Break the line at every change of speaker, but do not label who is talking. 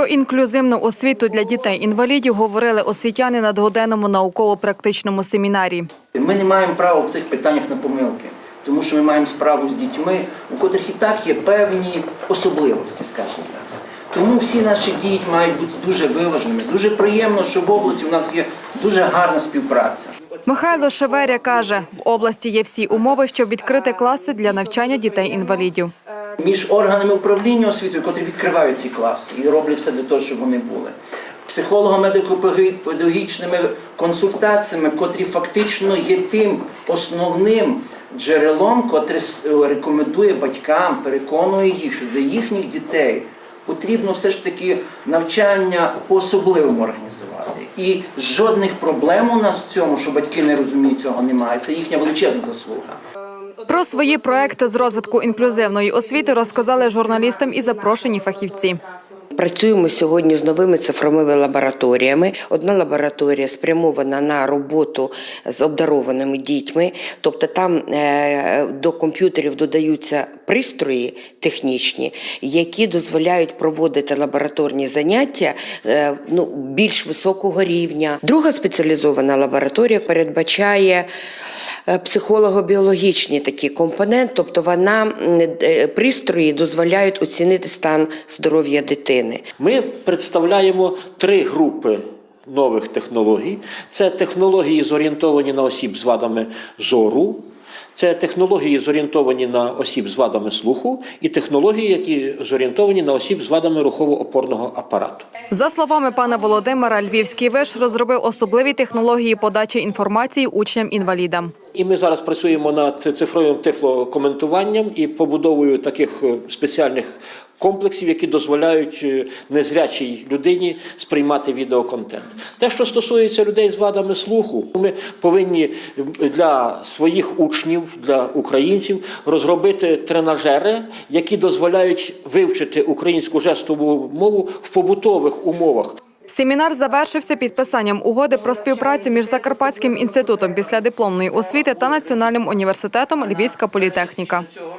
Про інклюзивну освіту для дітей-інвалідів говорили освітяни на дводенному науково-практичному семінарі.
Ми не маємо права в цих питаннях на помилки, тому що ми маємо справу з дітьми, у котрих і так є певні особливості, скажімо так. Тому всі наші дії мають бути дуже виваженими. Дуже приємно, що в області у нас є дуже гарна співпраця.
Михайло Шеверя каже, в області є всі умови, щоб відкрити класи для навчання дітей-інвалідів.
Між органами управління освітою, котрі відкривають ці класи і роблять все для того, щоб вони були. Психолого-медико-педагогічними консультаціями, котрі фактично є тим основним джерелом, котре рекомендує батькам, переконує їх, що для їхніх дітей потрібно все ж таки навчання по-особливому організувати. І жодних проблем у нас в цьому, що батьки не розуміють цього, немає. Це їхня величезна заслуга.
Про свої проекти з розвитку інклюзивної освіти розказали журналістам і запрошені фахівці.
Працюємо сьогодні з новими цифровими лабораторіями. Одна лабораторія спрямована на роботу з обдарованими дітьми, тобто там е, до комп'ютерів додаються пристрої технічні, які дозволяють проводити лабораторні заняття е, ну, більш високого рівня. Друга спеціалізована лабораторія передбачає психолого-біологічний такий компонент, тобто вона е, пристрої дозволяють оцінити стан здоров'я дитини.
Ми представляємо три групи нових технологій. Це технології, зорієнтовані на осіб з вадами зору. Це технології зорієнтовані на осіб з вадами слуху, і технології, які зорієнтовані на осіб з вадами рухово-опорного апарату.
За словами пана Володимира, Львівський виш розробив особливі технології подачі інформації учням-інвалідам.
І ми зараз працюємо над цифровим тифлокоментуванням і побудовою таких е, спеціальних комплексів, які дозволяють е, незрячій людині сприймати відеоконтент. Те, що стосується людей з вадами слуху, ми повинні для своїх учнів, для українців розробити тренажери, які дозволяють вивчити українську жестову мову в побутових умовах.
Семінар завершився підписанням угоди про співпрацю між Закарпатським інститутом післядипломної освіти та Національним університетом Львівська політехніка.